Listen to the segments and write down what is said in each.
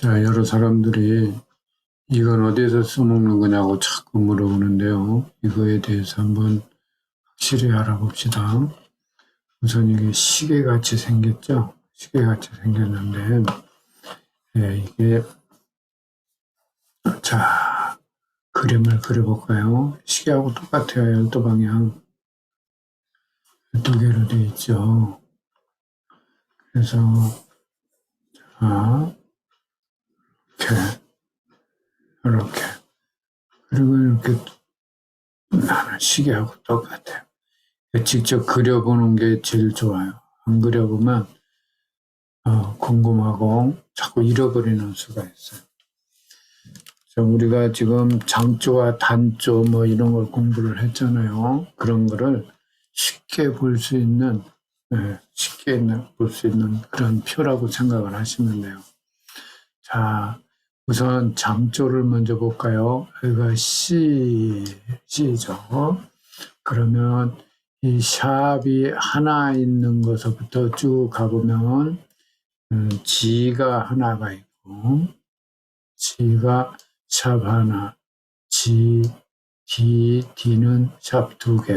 자, 여러 사람들이 이건 어디에서 써먹는 거냐고 자꾸 물어보는데요. 이거에 대해서 한번 확실히 알아봅시다. 우선 이게 시계같이 생겼죠? 시계같이 생겼는데, 예, 이게, 자, 그림을 그려볼까요? 시계하고 똑같아요. 열도 방향. 두 개로 되어 있죠. 그래서, 자, 이렇게, 이렇게. 그리고 이렇게 나는 시계하고 똑같아요. 직접 그려보는 게 제일 좋아요. 안 그려보면 어, 궁금하고 자꾸 잃어버리는 수가 있어요. 그래서 우리가 지금 장조와 단조 뭐 이런 걸 공부를 했잖아요. 그런 거를 쉽게 볼 수 있는 예, 쉽게 볼 수 있는 그런 표라고 생각을 하시면 돼요. 자, 우선 장조를 먼저 볼까요? 여기가 C, C죠. 그러면 이 샵이 하나 있는 것부터 쭉 가보면 음, G가 하나가 있고 G가 샵 하나, G, D, D는 샵 두 개.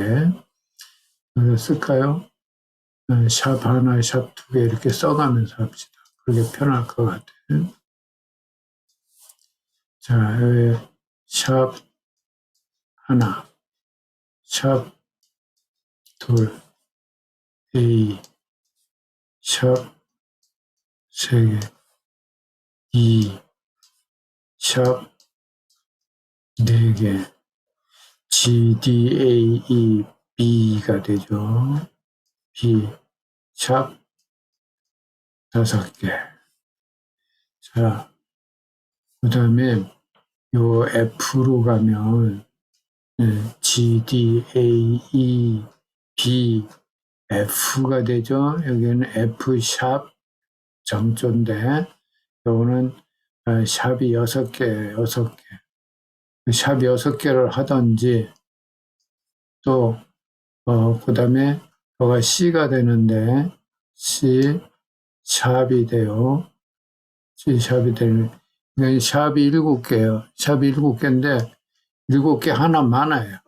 그래서 쓸까요? 음, 샵 하나, 샵 두 개 이렇게 써가면서 합시다. 그게 편할 것 같아요. 자, 샵 하나, 샵 둘, A, 샵 세 개, E, 샵 네 개, G, D, A, E, B가 되죠. B, 샵 다섯 개. 자, 그 다음에 요 F로 가면 예, G, D, A, E, B, F가 되죠. 여기는 F 샵 정조인데 요거는 어, 샵이 여섯 개, 여섯 개. 샵 여섯 개를 하든지 또 어, 그 다음에 뭐가 C가 되는데 C 샵이 돼요. C 샵이 되는 그러니까 이 샵이 일곱 개예요. 샵이 일곱 개인데 일곱 개 하나 많아요.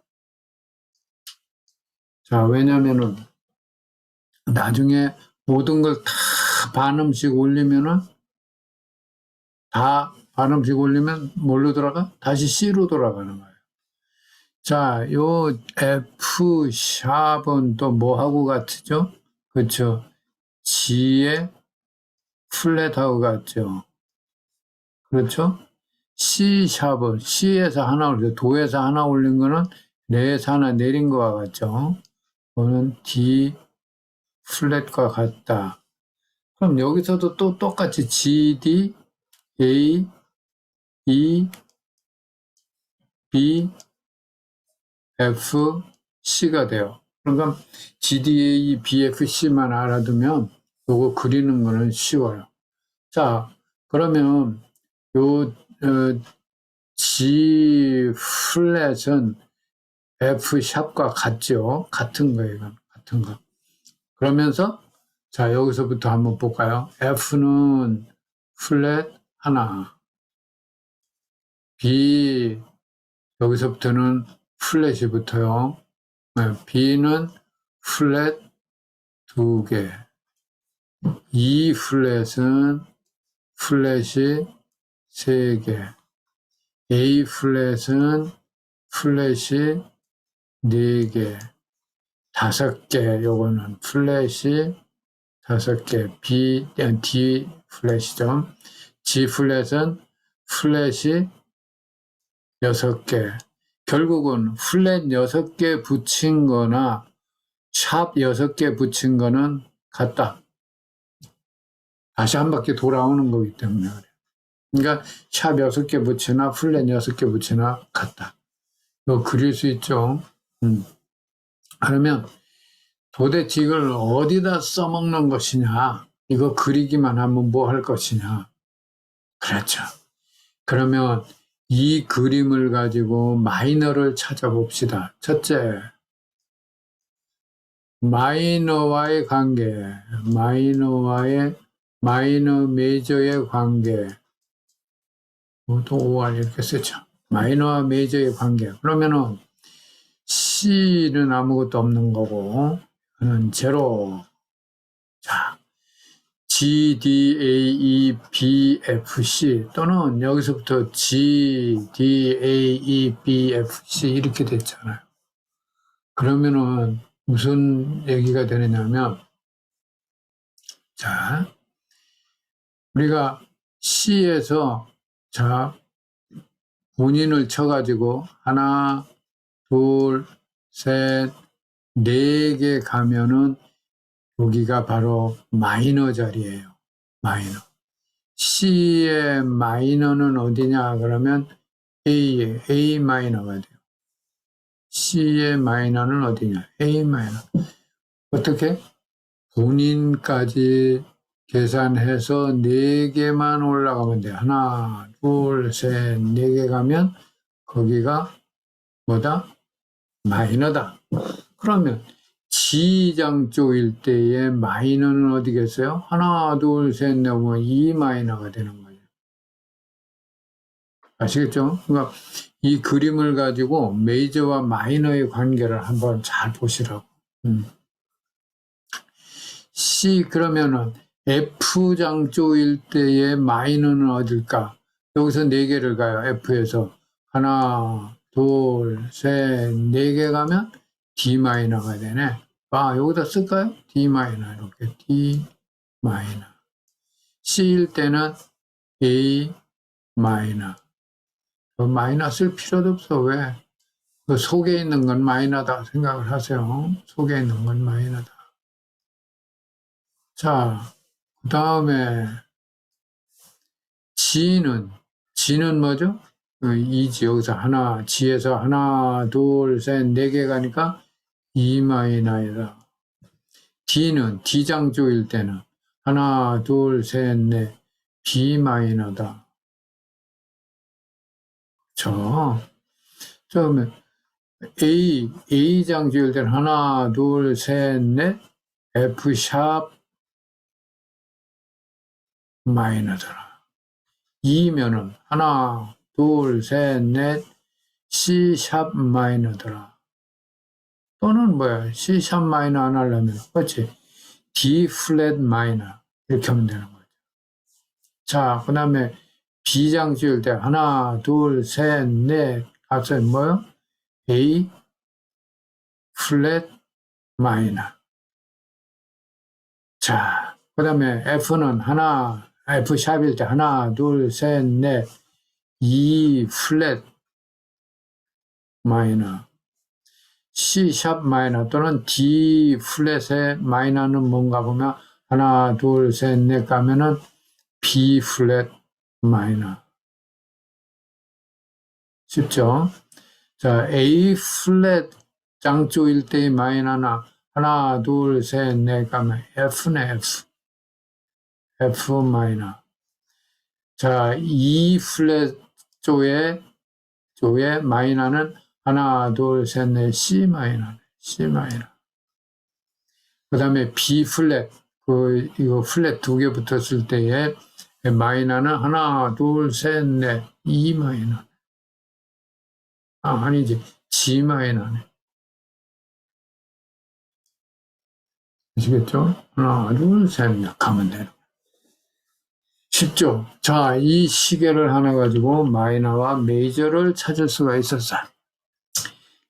자, 왜냐면은 나중에 모든 걸 다 반음씩 올리면은 다 반음씩 올리면 뭘로 돌아가? 다시 C로 돌아가는 거예요. 자, 요 F 샵은 또 뭐하고 같죠? 그렇죠. G의 플랫하고 같죠. 그렇죠? C 샵은 C에서 하나 올려 도에서 하나 올린 거는 레에서 하나 내린 거와 같죠. 그거는 D 플랫과 같다. 그럼 여기서도 또 똑같이 G, D, A, E, B, F, C가 돼요. 그러니까 G, D, A, B, F, C만 알아두면 요거 그리는 거는 쉬워요. 자, 그러면 요 어, G 플랫은 F 샵과 같죠. 같은 거예요. 같은 거. 그러면서 자 여기서부터 한번 볼까요? F는 플랫 하나, B 여기서부터는 플랫이 붙어요. 네, B는 플랫 두 개, E 플랫은 플랫이 세 개, A 플랫은 플랫이 네 개, 다섯 개, 요거는 플랫이 다섯 개, B, D 플랫이죠. G 플랫은 플랫이 여섯 개. 결국은 플랫 여섯 개 붙인 거나 샵 여섯 개 붙인 거는 같다. 다시 한 바퀴 돌아오는 거기 때문에 그래요. 그러니까 샵 여섯 개 붙이나 플랫 여섯 개 붙이나 같다. 이거 그릴 수 있죠. 음. 그러면 도대체 이걸 어디다 써먹는 것이냐? 이거 그리기만 하면 뭐 할 것이냐? 그렇죠. 그러면 이 그림을 가지고 마이너를 찾아봅시다. 첫째, 마이너와의 관계, 마이너와의 마이너 메이저의 관계. 또 OR 이렇게 쓰죠. 마이너와 메이저의 관계. 그러면은 C는 아무것도 없는 거고, 는 제로. 자, G, D, A, E, B, F, C 또는 여기서부터 G, D, A, E, B, F, C 이렇게 됐잖아요. 그러면은 무슨 얘기가 되느냐면, 자, 우리가 C에서 자, 본인을 쳐가지고 하나, 둘, 셋, 네 개 가면은 여기가 바로 마이너 자리예요. 마이너. C의 마이너는 어디냐 그러면 A에 A 마이너가 돼요. C의 마이너는 어디냐? A 마이너. 어떻게? 본인까지 계산해서 네 개만 올라가면 돼. 하나, 둘, 셋, 네개 가면 거기가 뭐다? 마이너다. 그러면 G장 쪽일 때의 마이너는 어디겠어요? 하나, 둘, 셋, 넷, 뭐, 2 마이너가 되는 거예요. 아시겠죠? 그러니까 이 그림을 가지고 메이저와 마이너의 관계를 한번 잘 보시라고. 음. C, 그러면은 F장 쪽일 때의 마이너는 어딜까? 여기서 네 개를 가요. F에서. 하나, 둘, 셋, 네개 가면 D 마이너가 되네. 아, 여기다 쓸까요? D 마이너 이렇게 D 마이너. C일 때는 A 마이너. 그 마이너 쓸 필요도 없어. 왜? 그 속에 있는 건 마이너다 생각을 하세요. 속에 있는 건 마이너다. 자, 그 다음에 G는 G는 뭐죠? 그 이지 여기서 하나 G에서 하나 둘셋네 개 가니까 2 마이너이다. D는 D장 쪽일 때는 하나 둘셋넷 B 마이너다. 저 처음에 A A장 쪽일 때는 하나 둘셋넷 F 샵 마이너더라. 2면은 하나, 둘, 셋, 넷, C 샵 마이너더라. 또는 뭐야, C 샵 마이너 안 하려면, 그렇지? D 플랫 마이너. 이렇게 하면 되는 거죠. 자, 그 다음에 B장 지을 때 하나, 둘, 셋, 넷, 앞서 뭐요? A 플랫 마이너. 자, 그 다음에 F는 하나, F 샵일 때 하나, 둘, 셋, 넷, E 플랫 마이너, C 샵 마이너 또는 D 플랫의 마이너는 뭔가 보면 하나, 둘, 셋, 넷 가면은 B 플랫 마이너. 쉽죠? 자, A 플랫 장조일 때의 마이너나 하나, 둘, 셋, 넷 가면 F네, F. F 마이너. 자, E 플랫 조의 조의 마이너는 하나, 둘, 셋, 넷, C 마이너, C 마이너. 그 다음에 B 플랫, 그, 이거 플랫 두 개 붙었을 때에 마이너는 하나, 둘, 셋, 넷, E 마이너. 아, 아니지. G 마이너네. 아시겠죠? 하나, 둘, 셋, 넷 가면 되는 쉽죠? 자, 이 시계를 하나 가지고 마이너와 메이저를 찾을 수가 있었어.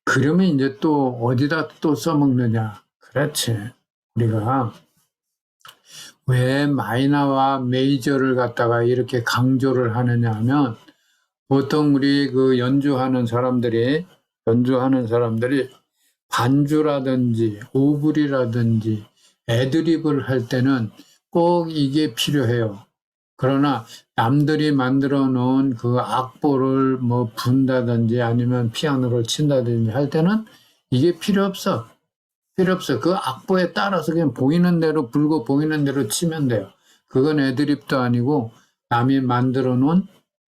그러면 이제 또 어디다 또 써먹느냐? 그렇지. 우리가 왜 마이너와 메이저를 갖다가 이렇게 강조를 하느냐 하면 보통 우리 그 연주하는 사람들이 연주하는 사람들이 반주라든지 오브리라든지 애드립을 할 때는 꼭 이게 필요해요. 그러나 남들이 만들어 놓은 그 악보를 뭐 분다든지 아니면 피아노를 친다든지 할 때는 이게 필요 없어. 필요 없어. 그 악보에 따라서 그냥 보이는 대로 불고 보이는 대로 치면 돼요. 그건 애드립도 아니고 남이 만들어 놓은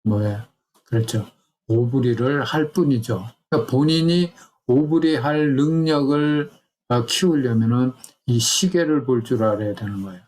뭐야. 그렇죠. 오브리를 할 뿐이죠. 그러니까 본인이 오브리 할 능력을 어, 키우려면은 이 시계를 볼 줄 알아야 되는 거예요.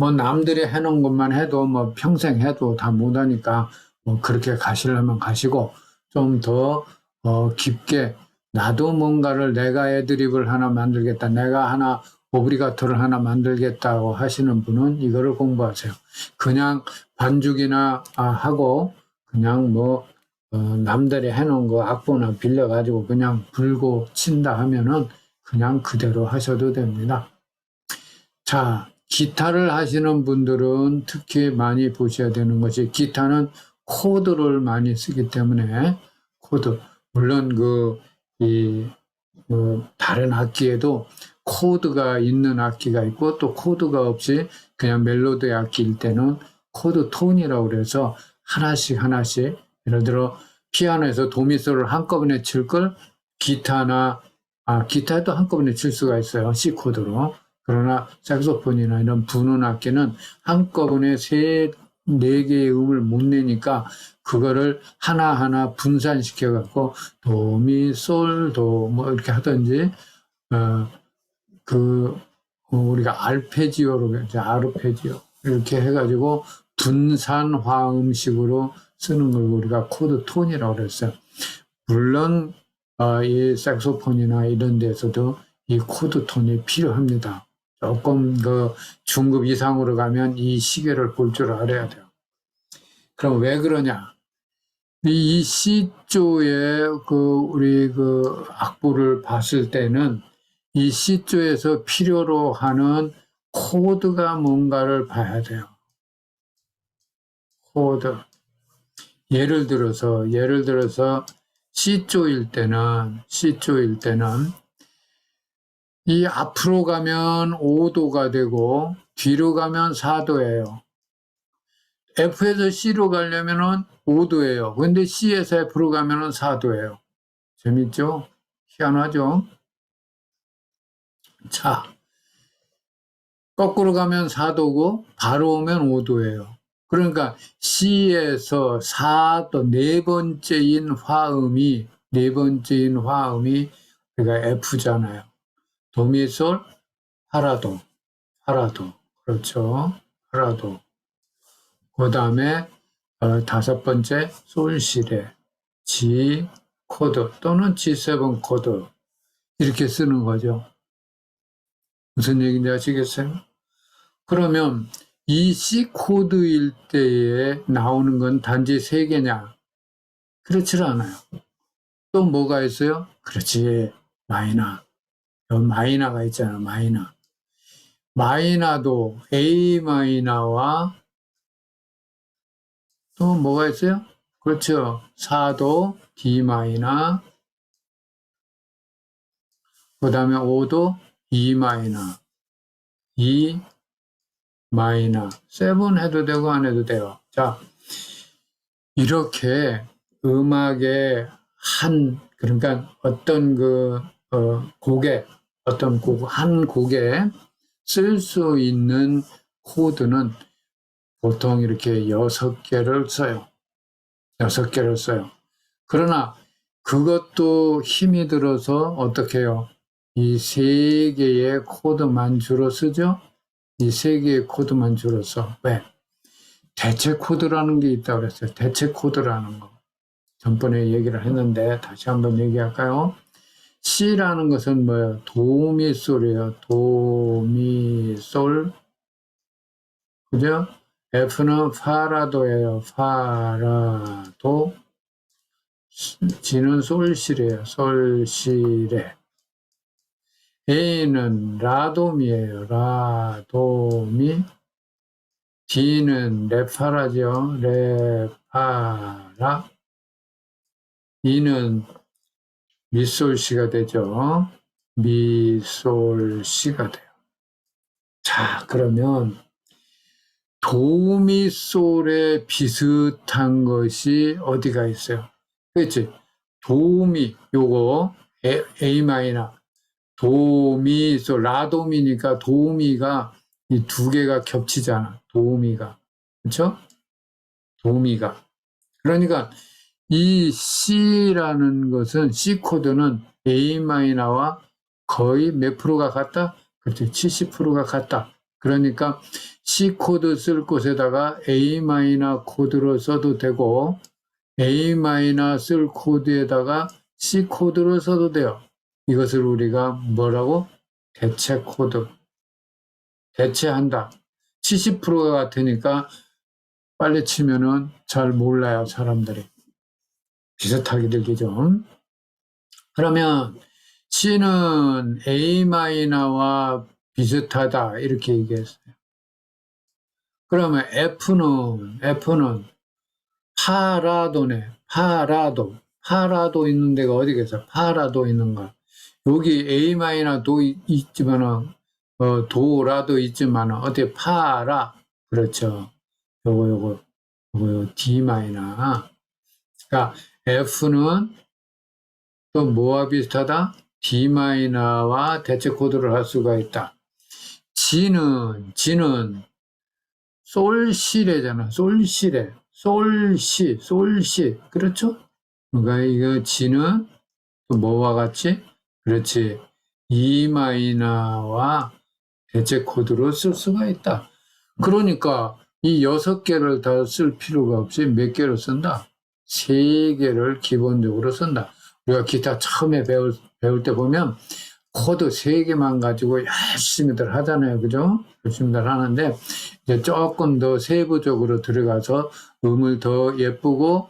뭐 남들이 해놓은 것만 해도 뭐 평생 해도 다 못하니까 뭐 그렇게 가시려면 가시고 좀더 어, 깊게 나도 뭔가를 내가 애드립을 하나 만들겠다. 내가 하나 오브리가토를 하나 만들겠다고 하시는 분은 이거를 공부하세요. 그냥 반죽이나 아, 하고 그냥 뭐 어, 남들이 해놓은 거 악보나 빌려가지고 그냥 불고 친다 하면은 그냥 그대로 하셔도 됩니다. 자, 기타를 하시는 분들은 특히 많이 보셔야 되는 것이 기타는 코드를 많이 쓰기 때문에 코드. 물론 그이뭐 다른 악기에도 코드가 있는 악기가 있고 또 코드가 없이 그냥 멜로디 악기일 때는 코드 톤이라고 그래서 하나씩 하나씩 예를 들어 피아노에서 도미솔을 한꺼번에 칠 걸 기타나 아 기타도 한꺼번에 칠 수가 있어요. C 코드로 그러나 색소폰이나 이런 부는 악기는 한꺼번에 세 네 개의 음을 못 내니까 그거를 하나하나 분산시켜 갖고 도미 솔 도 뭐 이렇게 하든지 어 그 우리가 알페지오로 아르페지오 이렇게 해가지고 분산 화음식으로 쓰는 걸 우리가 코드 톤이라고 그랬어요. 물론 어, 이 색소폰이나 이런 데서도 이 코드 톤이 필요합니다. 조금 그 중급 이상으로 가면 이 시계를 볼 줄 알아야 돼요. 그럼 왜 그러냐? 이 C조의 그 우리 그 악보를 봤을 때는 이 C조에서 필요로 하는 코드가 뭔가를 봐야 돼요. 코드. 예를 들어서, 예를 들어서 C조일 때는, C조일 때는 이 앞으로 가면 5도가 되고 뒤로 가면 4도예요. F에서 C로 가려면은 5도예요. 근데 C에서 F로 가면은 4도예요. 재밌죠? 희한하죠? 자, 거꾸로 가면 4도고 바로 오면 5도예요. 그러니까 C에서 4도 네 번째인 화음이 네 번째인 화음이 우리가 F잖아요. 도미솔 파라도 파라도 그렇죠. 파라도 그 다음에 어, 다섯 번째 솔시레 G 코드 또는 G7 코드 이렇게 쓰는 거죠. 무슨 얘기인지 아시겠어요? 그러면 이 C 코드일 때에 나오는 건 단지 세 개냐? 그렇지 않아요. 또 뭐가 있어요? 그렇지 마이너. 마이너가 있잖아 마이너. 마이너도 A 마이너와 또 뭐가 있어요? 그렇죠. 4도 D 마이너 그 다음에 5도 E 마이너 2 마이너 7 해도 되고 안 해도 돼요. 자 이렇게 음악의 한 그러니까 어떤 그 어, 곡에 어떤 곡 한 곡에 쓸 수 있는 코드는 보통 이렇게 여섯 개를 써요. 여섯 개를 써요. 그러나 그것도 힘이 들어서 어떻게 해요? 이 세 개의 코드만 주로 쓰죠? 이 세 개의 코드만 주로 써. 왜? 대체 코드라는 게 있다고 그랬어요. 대체 코드라는 거. 전번에 얘기를 했는데 다시 한번 얘기할까요? C라는 것은 뭐예요? 도미솔이에요. 도미솔. 그죠? F는 파라도예요. 파라도. G는 솔시래요. 솔시레. A는 라도미예요. 라도미. D는 레파라죠. 레파라. E는 미솔시가 되죠. 미솔시가 돼요. 자, 그러면 도미솔에 비슷한 것이 어디가 있어요? 그렇지? 도미, 요거 A, 마이너, 도미솔, 라도미니까 도미가 이 두 개가 겹치잖아. 도미가. 그렇죠? 도미가. 그러니까 이 C라는 것은 C 코드는 A 마이너와 거의 몇 프로가 같다? 그렇죠. 70%가 같다. 그러니까 C 코드 쓸 곳에다가 A 마이너 코드로 써도 되고 A 마이너 쓸 코드에다가 C 코드로 써도 돼요. 이것을 우리가 뭐라고? 대체 코드. 대체한다. 70%가 같으니까 빨리 치면은 잘 몰라요, 사람들이. 비슷하게 들리죠. 그러면 C는 A 마이너와 비슷하다 이렇게 얘기했어요. 그러면 F는 F는 파라도네. 파라도. 파라도 있는 데가 어디겠어? 파라도 있는가? 여기 A 마이너도 있- 있지만은 어, 도라도 있지만은 어디 파라 그렇죠. 요거 요거 요거 D 마이너. 그러니까 F는 또 뭐와 비슷하다? D 마이너와 대체 코드를 할 수가 있다. G는 G는 솔시래잖아. 솔시래. 솔시, 솔시. 그렇죠? 그러니까 이거 G는 또 뭐와 같이? 그렇지. E 마이너와 대체 코드로 쓸 수가 있다. 그러니까 이 여섯 개를 다 쓸 필요가 없이 몇 개를 쓴다? 세 개를 기본적으로 쓴다. 우리가 기타 처음에 배울, 배울 때 보면 코드 세 개만 가지고 열심히들 하잖아요. 그죠? 열심히들 하는데 이제 조금 더 세부적으로 들어가서 음을 더 예쁘고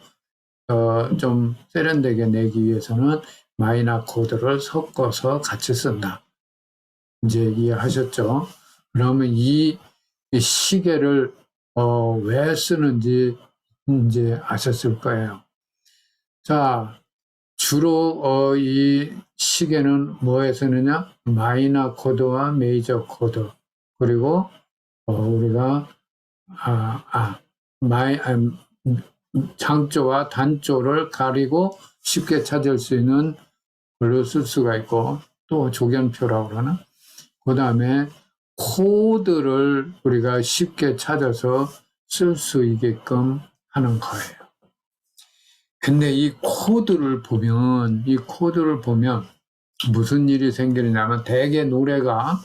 어, 좀 세련되게 내기 위해서는 마이너 코드를 섞어서 같이 쓴다. 이제 이해하셨죠? 그러면 이, 이 시계를 어, 왜 쓰는지 이제 아셨을 거예요. 자, 주로 어, 이 시계는 뭐에 쓰느냐? 마이너 코드와 메이저 코드 그리고 어, 우리가 아, 아, 마이 아, 음, 장조와 단조를 가리고 쉽게 찾을 수 있는 걸로 쓸 수가 있고 또 조견표라고 그러나 그 다음에 코드를 우리가 쉽게 찾아서 쓸 수 있게끔 하는 거예요. 근데 이 코드를 보면, 이 코드를 보면 무슨 일이 생기느냐면 대개 노래가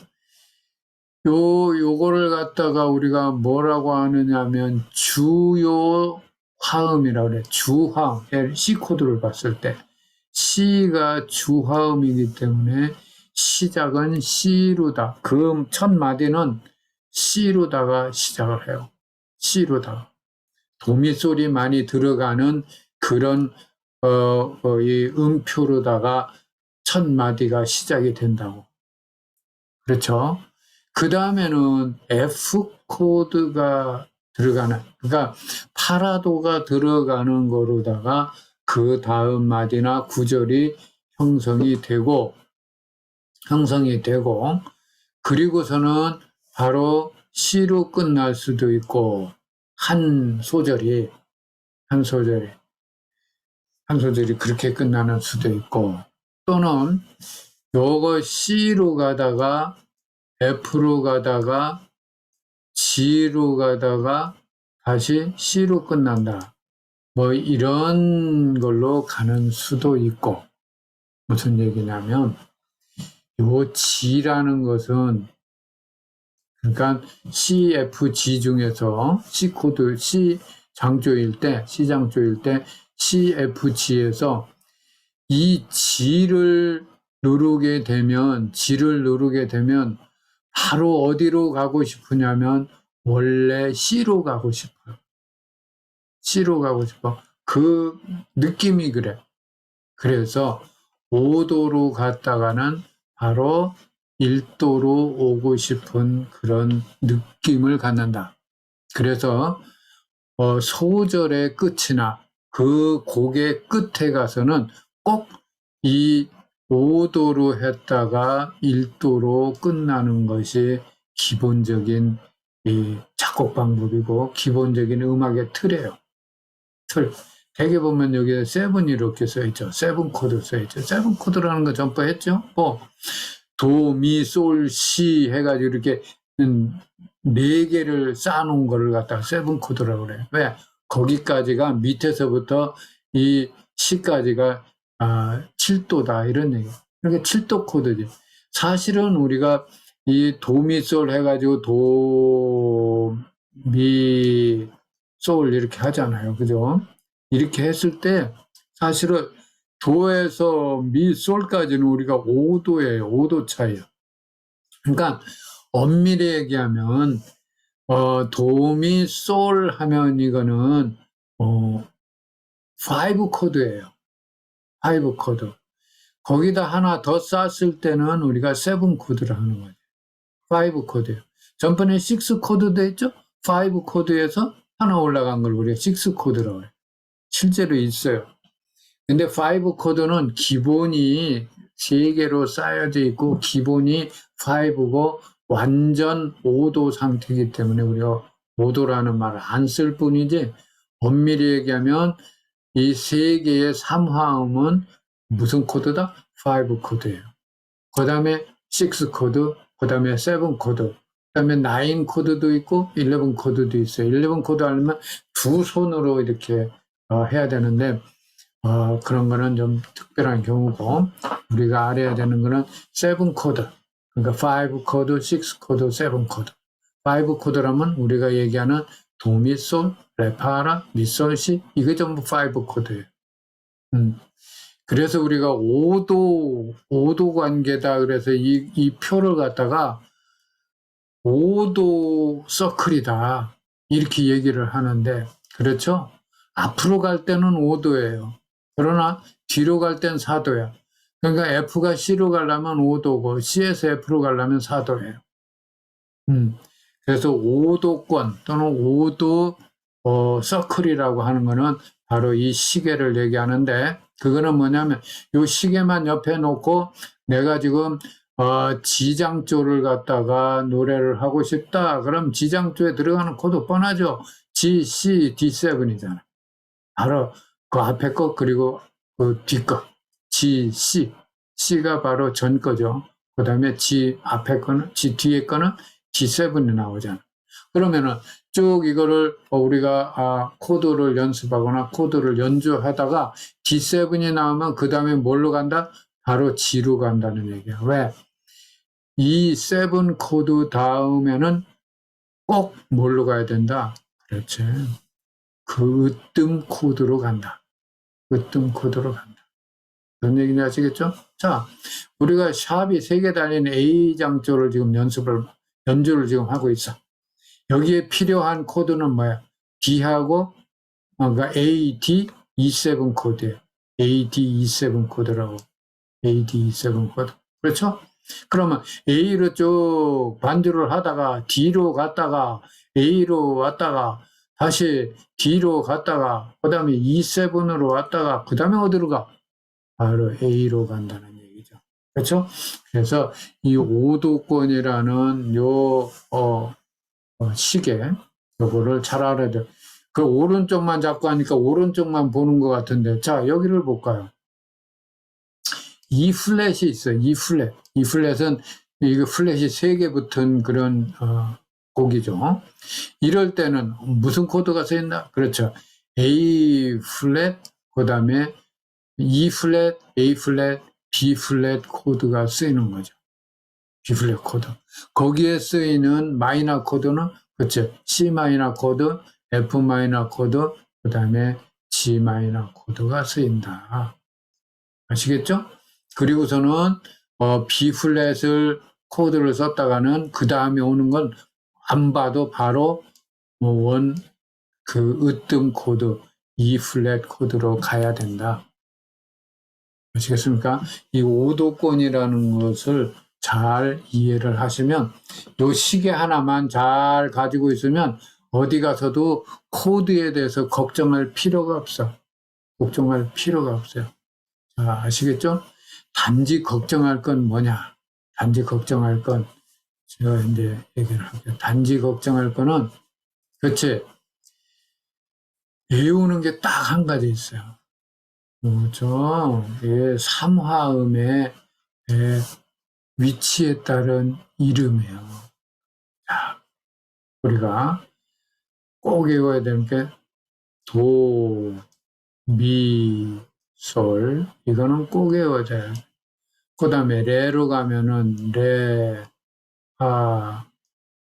요, 요거를 갖다가 우리가 뭐라고 하느냐면 주요 화음이라고 그래. 주화음. C 코드를 봤을 때. C가 주화음이기 때문에 시작은 C로다. 그첫 마디는 C로다가 시작을 해요. C로다가. 도미 소리 많이 들어가는 그런 어, 어, 이 음표로다가 첫 마디가 시작이 된다고. 그렇죠? 그 다음에는 F 코드가 들어가는, 그러니까 파라도가 들어가는 거로다가 그 다음 마디나 구절이 형성이 되고, 형성이 되고, 그리고서는 바로 C로 끝날 수도 있고, 한 소절이, 한 소절이, 한 소절이 그렇게 끝나는 수도 있고, 또는 요거 C로 가다가 F로 가다가 G로 가다가 다시 C로 끝난다. 뭐 이런 걸로 가는 수도 있고 무슨 얘기냐면 요 G라는 것은 그러니까 C, F, G 중에서 C 코드, C 장조일 때, C 장조일 때 C, F, G에서 이 G를 누르게 되면, G를 누르게 되면 바로 어디로 가고 싶으냐면 원래 C로 가고 싶어요. C로 가고 싶어. 그 느낌이 그래. 그래서 5도로 갔다가는 바로 1도로 오고 싶은 그런 느낌을 갖는다. 그래서 어, 소절의 끝이나 그 곡의 끝에 가서는 꼭 이 5도로 했다가 1도로 끝나는 것이 기본적인 이 작곡 방법이고 기본적인 음악의 틀이에요. 틀. 대개 보면 여기 세븐 이렇게 써 있죠. 세븐 코드 써 있죠. 세븐 코드라는 거 전부 했죠. 뭐 도, 미, 솔, 시 해가지고 이렇게 음, 네 개를 쌓아놓은 거를 갖다가 세븐 코드라고 그래요. 왜? 거기까지가 밑에서부터 이 시까지가 아, 7도다 이런 얘기. 그러니까 7도 코드지. 사실은 우리가 이 도미솔 해가지고 도, 미, 솔 이렇게 하잖아요. 그죠? 이렇게 했을 때 사실은 도에서 미, 솔까지는 우리가 5도예요. 5도 차이요. 그러니까 엄밀히 얘기하면 어, 도미, 솔 하면 이거는 어, 5 코드예요. 5 코드. 거기다 하나 더 쌌을 때는 우리가 7 코드를 하는 거죠. 5 코드예요. 전번에 6 코드도 했죠? 5 코드에서 하나 올라간 걸 우리가 6 코드라고 해요. 실제로 있어요. 근데 5 코드는 기본이 3개로 쌓여져 있고 기본이 5고 완전 5도 상태이기 때문에 우리가 5도라는 말을 안 쓸 뿐이지 엄밀히 얘기하면 이 세 개의 삼화음은 무슨 코드다? 5 코드예요. 그 다음에 6 코드, 그 다음에 7 코드, 그 다음에 9 코드도 있고 11 코드도 있어요. 11 코드 하려면 두 손으로 이렇게 어, 해야 되는데 어, 그런 거는 좀 특별한 경우고 우리가 알아야 되는 거는 7 코드 그러니까 5 코드, 6 코드, 7 코드 5 코드라면 우리가 얘기하는 도미솔, 레파라, 미솔시 이게 전부 5 코드예요. 음. 그래서 우리가 5도 5도 관계다 그래서 이, 이 표를 갖다가 5도 서클이다 이렇게 얘기를 하는데 그렇죠? 앞으로 갈 때는 5도예요. 그러나 뒤로 갈 땐 4도야. 그러니까 F가 C로 가려면 5도고 C에서 F로 가려면 4도예요. 음. 그래서 5도권 또는 5도 어, 서클이라고 하는 거는 바로 이 시계를 얘기하는데 그거는 뭐냐면 이 시계만 옆에 놓고 내가 지금 어, 지장조를 갖다가 노래를 하고 싶다. 그럼 지장조에 들어가는 코드 뻔하죠. G, C, D7이잖아. 바로 그 앞에 거 그리고 그뒤 거. G, C. C가 바로 전 거죠. 그 다음에 G 앞에 거는, G 뒤에 거는 G7이 나오잖아. 그러면은 쭉 이거를 어, 우리가 아, 코드를 연습하거나 코드를 연주하다가 G7이 나오면 그 다음에 뭘로 간다? 바로 G로 간다는 얘기야. 왜? 이 세븐 코드 다음에는 꼭 뭘로 가야 된다? 그렇지. 그 으뜸 코드로 간다. 으뜸 코드로 간다. 무슨 얘기인지 아시겠죠? 자, 우리가 샵이 세 개 달린 A 장조를 지금 연습을, 연주를 지금 하고 있어. 여기에 필요한 코드는 뭐야? D하고, 어, 그러니까 AD 27 코드예요. AD 27 코드라고. AD 27 코드. 그렇죠? 그러면 A로 쭉 반주를 하다가 D로 갔다가 A로 왔다가 다시 D로 갔다가 그 다음에 E7으로 왔다가 그 다음에 어디로 가? 바로 A로 간다는 얘기죠. 그렇죠? 그래서 이 오도권이라는 요 어, 어, 시계 요거를 잘 알아야 돼. 그 오른쪽만 잡고 하니까 오른쪽만 보는 것 같은데 자 여기를 볼까요? 이 플랫이 있어요. 이 플랫. 이 플랫은 이거 플랫이 세 개 붙은 그런 어, 곡이죠. 이럴 때는 무슨 코드가 쓰였나? 그렇죠. A 플랫, 그 다음에 E 플랫, A 플랫, B 플랫 코드가 쓰이는 거죠. B 플랫 코드. 거기에 쓰이는 마이너 코드는 그렇죠. C 마이너 코드, F 마이너 코드, 그 다음에 G 마이너 코드가 쓰인다. 아시겠죠? 그리고서는 어, B 플랫을 코드를 썼다가는 그 다음에 오는 건 안 봐도 바로 뭐 원 그 으뜸 코드 E 플랫 코드로 가야 된다. 아시겠습니까? 이 오도권이라는 것을 잘 이해를 하시면 요 시계 하나만 잘 가지고 있으면 어디 가서도 코드에 대해서 걱정할 필요가 없어. 걱정할 필요가 없어요. 자, 아시겠죠? 단지 걱정할 건 뭐냐? 단지 걱정할 건 제가 이제 얘기를 할게요. 단지 걱정할 거는 그치 외우는 게 딱 한 가지 있어요. 뭐죠? 예, 삼화음의 예, 위치에 따른 이름이에요. 자, 우리가 꼭 외워야 되는 게 도, 미, 솔 이거는 꼭 외워져야 그 다음에 레로 가면은 레, 파,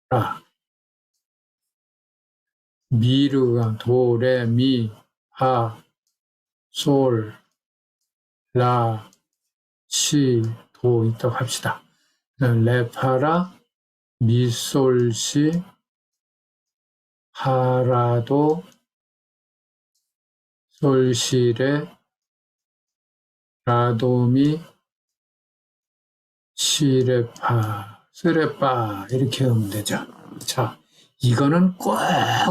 라. 미르가 도, 레, 미, 파, 솔, 라, 시, 도 있다고 합시다. 그다음 레, 파, 라, 미, 솔, 시, 파라도, 솔, 시, 레, 라도미, 시레파, 스레파 이렇게 하면 되죠. 자, 이거는 꼭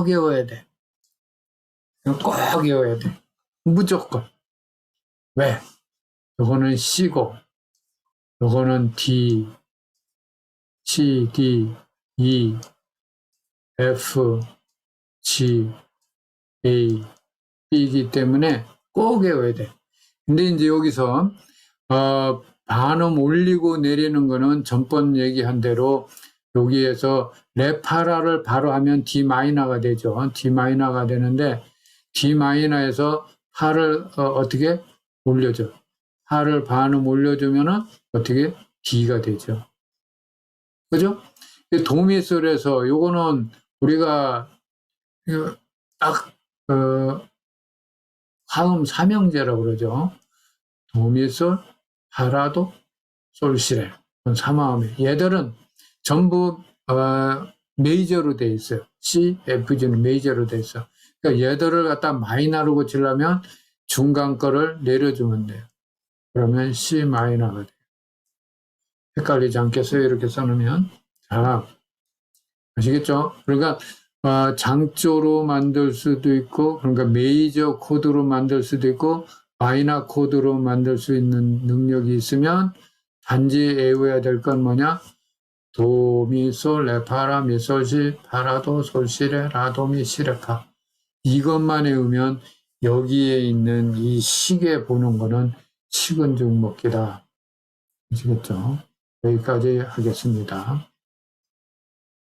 외워야 돼. 꼭 외워야 돼. 무조건. 왜? 요거는 C고, 요거는 D, C, D, E, F, G, A, B이기 때문에 꼭 외워야 돼. 근데 이제 여기서 어, 반음 올리고 내리는 거는 전번 얘기한 대로 여기에서 레파라를 바로 하면 D 마이너가 되죠. D 마이너가 되는데 D 마이너에서 파를 어, 떻게 올려줘? 파를 반음 올려주면은 어떻게 D가 되죠. 그죠? 도미솔에서 요거는 우리가 딱 어, 화음 삼형제라고 그러죠. 도미솔, 파라도, 솔시레. 삼화음이. 얘들은 전부 어, 메이저로 돼 있어요. C, F, G는 메이저로 돼 있어. 그러니까 얘들을 갖다 마이너로 고치려면 중간 거를 내려주면 돼요. 그러면 C 마이너가 돼요. 헷갈리지 않겠어요? 이렇게 써놓으면. 자, 아시겠죠? 그러니까 어, 장조로 만들 수도 있고, 그러니까 메이저 코드로 만들 수도 있고, 마이너 코드로 만들 수 있는 능력이 있으면 단지 외워야 될 건 뭐냐? 도, 미, 솔, 레, 파라, 미, 솔, 시, 파라도, 솔, 시, 레, 라, 도, 미, 시, 레, 파. 이것만 외우면 여기에 있는 이 시계 보는 거는 식은 죽 먹기다. 아시겠죠? 여기까지 하겠습니다.